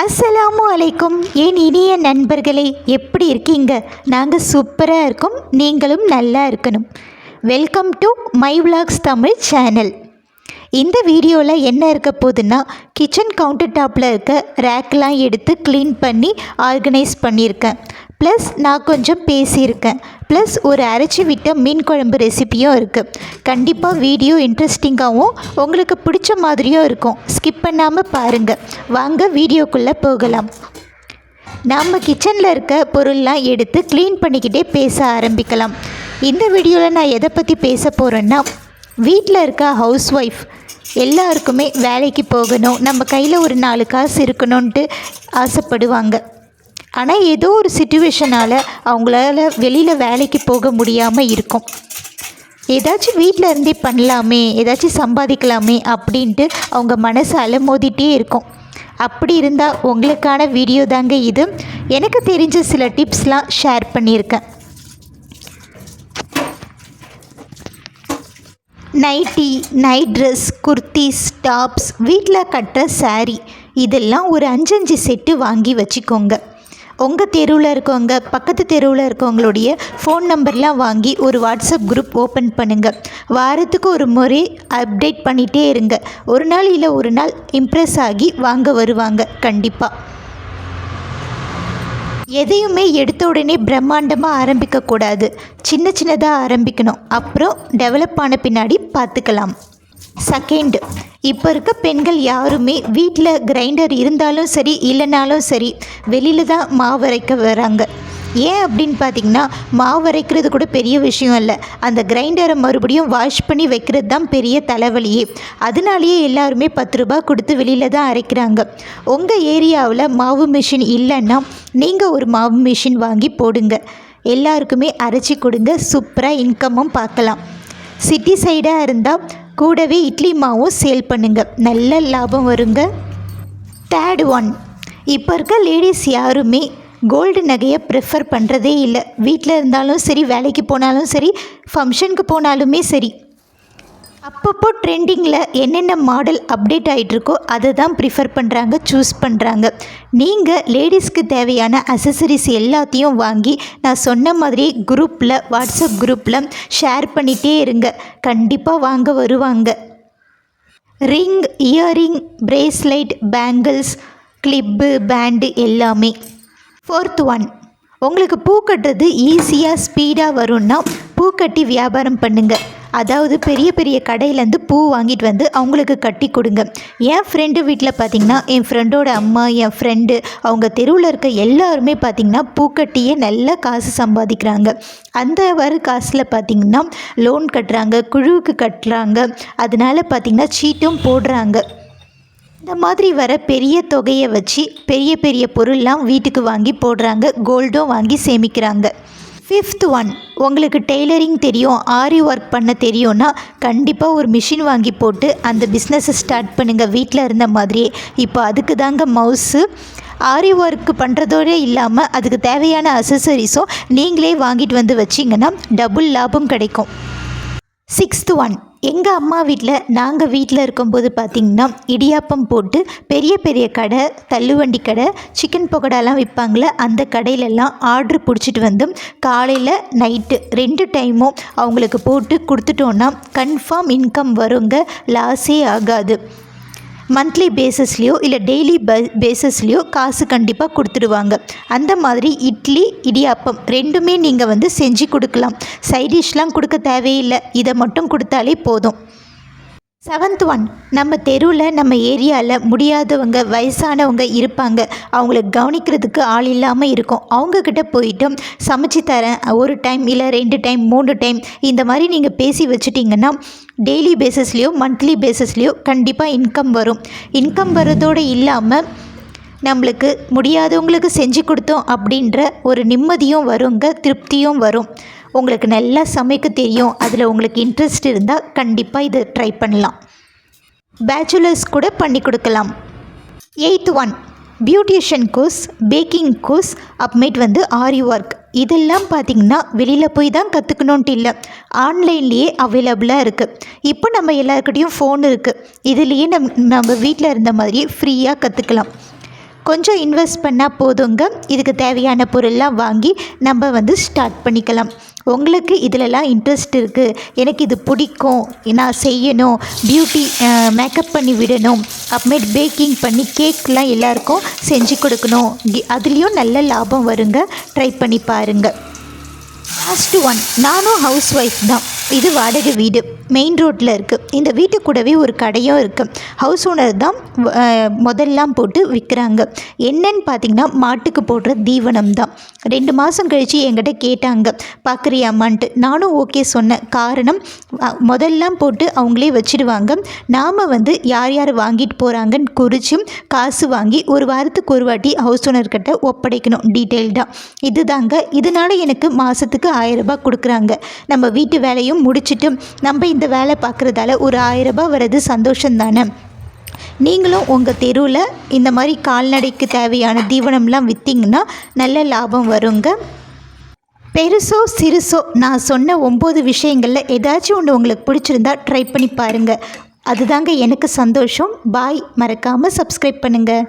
அஸ்ஸலாமு அலைக்கும் என் இனிய நண்பர்களே எப்படி இருக்கீங்க? நாங்கள் சூப்பராக இருக்கோம் நீங்களும் நல்லா இருக்கணும். Welcome to my vlogs Tamil channel இந்த வீடியோவில் என்ன இருக்க போகுதுன்னா கிச்சன் கவுண்டர் டாப்பில் இருக்க ரேக்லாம் எடுத்து க்ளீன் பண்ணி ஆர்கனைஸ் பண்ணியிருக்கேன். ப்ளஸ் நான் கொஞ்சம் பேசியிருக்கேன். ப்ளஸ் ஒரு அரைச்சி விட்ட மீன் குழம்பு ரெசிபியும் இருக்குது கண்டிப்பாக வீடியோ இன்ட்ரெஸ்டிங்காகவும் உங்களுக்கு பிடிச்ச மாதிரியும் இருக்கும். ஸ்கிப் பண்ணாமல் பாருங்கள் வாங்க வீடியோக்குள்ளே போகலாம். நம்ம கிச்சனில் இருக்க பொருள்லாம் எடுத்து க்ளீன் பண்ணிக்கிட்டே பேச ஆரம்பிக்கலாம். இந்த வீடியோவில் நான் எதை பற்றி பேச போகிறேன்னா வீட்டில் இருக்க ஹவுஸ் ஒய்ஃப் எல்லாருக்குமே வேலைக்கு போகணும். நம்ம கையில் ஒரு நாலு காசு இருக்கணும்ன்ட்டு ஆசைப்படுவாங்க. ஆனால் ஏதோ ஒரு சுச்சுவேஷனால் அவங்களால வெளியில் வேலைக்கு போக முடியாமல் இருக்கும். ஏதாச்சும் வீட்டில் இருந்தே பண்ணலாமே ஏதாச்சும் சம்பாதிக்கலாமே அப்படின்ட்டு அவங்க மனசு அலமோதிட்டே இருக்கும். அப்படி இருந்தால் உங்களுக்கான வீடியோ தாங்க இது. எனக்கு தெரிஞ்ச சில டிப்ஸ்லாம் ஷேர் பண்ணியிருக்கேன். Nighty night dress kurtis tops வீட்டில் கட்டுற சாரீ இதெல்லாம் ஒரு அஞ்சஞ்சு செட்டு வாங்கி வச்சுக்கோங்க. உங்கள் தெருவில் இருக்கவங்க பக்கத்து தெருவில் இருக்கவங்களுடைய ஃபோன் நம்பர்லாம் வாங்கி ஒரு வாட்ஸ்அப் குரூப் ஓப்பன் பண்ணுங்கள் வாரத்துக்கு ஒரு முறை அப்டேட் பண்ணிகிட்டே இருங்க. ஒரு நாள் இல்லை ஒரு நாள் இம்ப்ரெஸ் ஆகி வாங்க வருவாங்க. கண்டிப்பாக எதையுமே எடுத்த உடனே பிரம்மாண்டமாக ஆரம்பிக்கக்கூடாது. சின்ன சின்னதாக ஆரம்பிக்கணும். அப்புறம் டெவலப் ஆன பின்னாடி பார்த்துக்கலாம். செகண்ட் இப்போ இருக்க பெண்கள் யாருமே வீட்டில் கிரைண்டர் இருந்தாலும் சரி இல்லைனாலும் சரி வெளியில் தான் மாவு அரைக்க வராங்க. ஏன் அப்படின்னு பார்த்தீங்கன்னா மாவு அரைக்கிறது கூட பெரிய விஷயம் இல்லை. அந்த கிரைண்டரை மறுபடியும் வாஷ் பண்ணி வைக்கிறது தான் பெரிய தலைவலியே. அதனாலேயே எல்லாருமே பத்து ரூபாய் கொடுத்து வெளியில் தான் அரைக்கிறாங்க. உங்கள் ஏரியாவில் மாவு மிஷின் இல்லைன்னா நீங்கள் ஒரு மாவு மிஷின் வாங்கி போடுங்க. எல்லாருக்குமே அரைச்சி கொடுங்க. சூப்பராக இன்கமும் பார்க்கலாம். சிட்டி சைடாக இருந்தால் கூடவே இட்லி மாவும் சேல் பண்ணுங்கள் நல்ல லாபம் வருங்க. தேர்ட் ஒன் இப்போ இருக்க லேடிஸ் யாருமே கோல்டு நகையை ப்ரிஃபர் பண்ணுறதே இல்லை. வீட்டில் இருந்தாலும் சரி வேலைக்கு போனாலும் சரி ஃபங்க்ஷனுக்கு போனாலுமே சரி. அப்பப்போ ட்ரெண்டிங்கில் என்னென்ன மாடல் அப்டேட் ஆகிட்ருக்கோ அதை தான் ப்ரிஃபர் பண்ணுறாங்க சூஸ் பண்ணுறாங்க நீங்கள் லேடிஸ்க்கு தேவையான அசசரிஸ் எல்லாத்தையும் வாங்கி நான் சொன்ன மாதிரி குரூப்பில் வாட்ஸ்அப் குரூப்பில் ஷேர் பண்ணிகிட்டே இருங்க. கண்டிப்பாக வாங்க வருவாங்க. Ring earring bracelet bangles clip band எல்லாமே. ஃபோர்த் ஒன் உங்களுக்கு பூ கட்டுறது ஈஸியாக ஸ்பீடாக வரும்னா பூ கட்டி வியாபாரம் பண்ணுங்கள் அதாவது பெரிய பெரிய கடையிலேருந்து பூ வாங்கிட்டு வந்து அவங்களுக்கு கட்டி கொடுங்க. என் ஃப்ரெண்டு வீட்டில் பார்த்தீங்கன்னா என் ஃப்ரெண்டோட அம்மா என் ஃப்ரெண்டு அவங்க தெருவில் இருக்க எல்லாருமே பார்த்திங்கன்னா பூக்கட்டியே நல்லா காசு சம்பாதிக்கிறாங்க. அந்த வர காசில் பார்த்திங்கன்னா லோன் கட்டுறாங்க குழுவுக்கு கட்டுறாங்க. அதனால பார்த்திங்கன்னா சீட்டும் போடுறாங்க. இந்த மாதிரி வர பெரிய தொகையை வச்சு பெரிய பெரிய பொருள்லாம் வீட்டுக்கு வாங்கி போடுறாங்க கோல்டும் வாங்கி சேமிக்கிறாங்க. ஃபிஃப்த் ஒன் உங்களுக்கு டெய்லரிங் தெரியும் ஆரி ஒர்க் பண்ண தெரியும்னா கண்டிப்பாக ஒரு மிஷின் வாங்கி போட்டு அந்த பிஸ்னஸை ஸ்டார்ட் பண்ணுங்கள் வீட்டில் இருந்த மாதிரியே. இப்போ அதுக்கு தாங்க மவுஸு ஆரி ஒர்க் பண்ணுறதோடே இல்லாமல் அதுக்கு தேவையான அசசரிஸும் நீங்களே வாங்கிட்டு வந்து வச்சிங்கன்னா டபுள் லாபம் கிடைக்கும். சிக்ஸ்த்து ஒன் எங்கள் அம்மா வீட்டில் நாங்கள் வீட்டில் இருக்கும்போது பார்த்திங்கன்னா இடியாப்பம் போட்டு பெரிய பெரிய கடை தள்ளுவண்டி கடை சிக்கன் பகோடாலாம் விற்பாங்களே அந்த கடையிலெல்லாம் ஆர்டர் பிடிச்சிட்டு வந்து காலையில் நைட்டு ரெண்டு டைமும் அவங்களுக்கு போட்டு கொடுத்துட்டோன்னா கன்ஃபார்ம் இன்கம் வருங்க. லாஸே ஆகாது. மந்த்லி பேசிஸ்லேயோ இல்லை டெய்லி ப பேசிஸ்லேயோ காசு கண்டிப்பாக கொடுத்துடுவாங்க. அந்த மாதிரி இட்லி இடியாப்பம் ரெண்டுமே நீங்கள் வந்து செஞ்சு கொடுக்கலாம். சைடிஷ்லாம் கொடுக்க தேவையில்லை. இதை மட்டும் கொடுத்தாலே போதும். செவன்த் ஒன் நம்ம தெருவில் நம்ம ஏரியாவில் முடியாதவங்க வயசானவங்க இருப்பாங்க. அவங்கள கவனிக்கிறதுக்கு ஆள் இல்லாமல் இருக்கும். அவங்கக்கிட்ட போயிட்டு சமைச்சு தரேன். ஒரு டைம் இல்லை ரெண்டு டைம் மூணு டைம் இந்த மாதிரி நீங்கள் பேசி வச்சுட்டிங்கன்னா டெய்லி பேசிஸ்லேயோ மந்த்லி பேசிஸ்லேயோ கண்டிப்பாக இன்கம் வரும். இன்கம் வர்றதோடு இல்லாமல் நம்மளுக்கு முடியாதவங்களுக்கு செஞ்சு கொடுத்தோம் அப்படின்ற ஒரு நிம்மதியும் வருங்க திருப்தியும் வரும். உங்களுக்கு நல்லா சமைக்க தெரியும் அதில் உங்களுக்கு இன்ட்ரெஸ்ட் இருந்தால் கண்டிப்பாக இதை ட்ரை பண்ணலாம். பேச்சுலர்ஸ் கூட பண்ணி கொடுக்கலாம். Eighth one beautician course baking course அப்புறமேட் வந்து ஆரி ஒர்க் இதெல்லாம் பார்த்திங்கன்னா வெளியில் போய் தான் கற்றுக்கணுன்ட்டு இல்லை. ஆன்லைன்லேயே அவைலபிளாக இருக்குது இப்போ நம்ம எல்லாருக்கிட்டையும் ஃபோன் இருக்குது இதுலேயே நம் நம்ம வீட்டில் இருந்த மாதிரி ஃப்ரீயாக கற்றுக்கலாம் கொஞ்சம் இன்வெஸ்ட் பண்ணால் போதுங்க. இதுக்கு தேவையான பொருள்லாம் வாங்கி நம்ம வந்து ஸ்டார்ட் பண்ணிக்கலாம். உங்களுக்கு இதிலெல்லாம் இன்ட்ரெஸ்ட் இருக்குது எனக்கு இது பிடிக்கும். நான் செய்யணும். பியூட்டி மேக்கப் பண்ணி விடணும். அப்புறமேட்டு பேக்கிங் பண்ணி கேக்லாம் எல்லாருக்கும் செஞ்சு கொடுக்கணும். அதுலேயும் நல்ல லாபம் வருங்க. ட்ரை பண்ணி பாருங்கள் லாஸ்ட் ஒன் நானும் ஹவுஸ் ஒய்ஃப் தான். இது வாடகை வீடு. மெயின் ரோட்டில் இருக்குது இந்த வீட்டு கூடவே ஒரு கடையும் இருக்குது ஹவுஸ் ஓனர் தான் முதல்லாம் போட்டு விற்கிறாங்க என்னன்னு பார்த்தீங்கன்னா மாட்டுக்கு போடுற தீவனம் தான். ரெண்டு மாதம் கழித்து என்கிட்ட கேட்டாங்க. பார்க்குறியாமான்ட்டு நானும் ஓகே சொன்னேன். காரணம் முதல்லாம் போட்டு அவங்களே வச்சிடுவாங்க நாம் வந்து யார் யார் வாங்கிட்டு போகிறாங்கன்னு குறித்து காசு வாங்கி ஒரு வாரத்துக்கு ஒரு வாட்டி ஹவுஸ் ஓனர்கிட்ட ஒப்படைக்கணும் டீட்டெயில்டாக இதுதாங்க. இதனால் எனக்கு மாதத்துக்கு ஆயிரரூபா கொடுக்குறாங்க. நம்ம வீட்டு வேலையும் முடிச்சுட்டு நம்ம இந்த வேலை பார்க்குறதால ஒரு ஆயிரரூபா வர்றது சந்தோஷம் தானே நீங்களும் உங்கள் தெருவில் இந்த மாதிரி கால்நடைக்கு தேவையான தீவனம்லாம் விற்றீங்கன்னா நல்ல லாபம் வருங்க. பெருசோ சிறுசோ நான் சொன்ன ஒம்பது விஷயங்களில் ஏதாச்சும் ஒன்று உங்களுக்கு பிடிச்சிருந்தா ட்ரை பண்ணி பாருங்கள் அதுதாங்க எனக்கு சந்தோஷம். பாய் மறக்காமல் சப்ஸ்கிரைப் பண்ணுங்கள்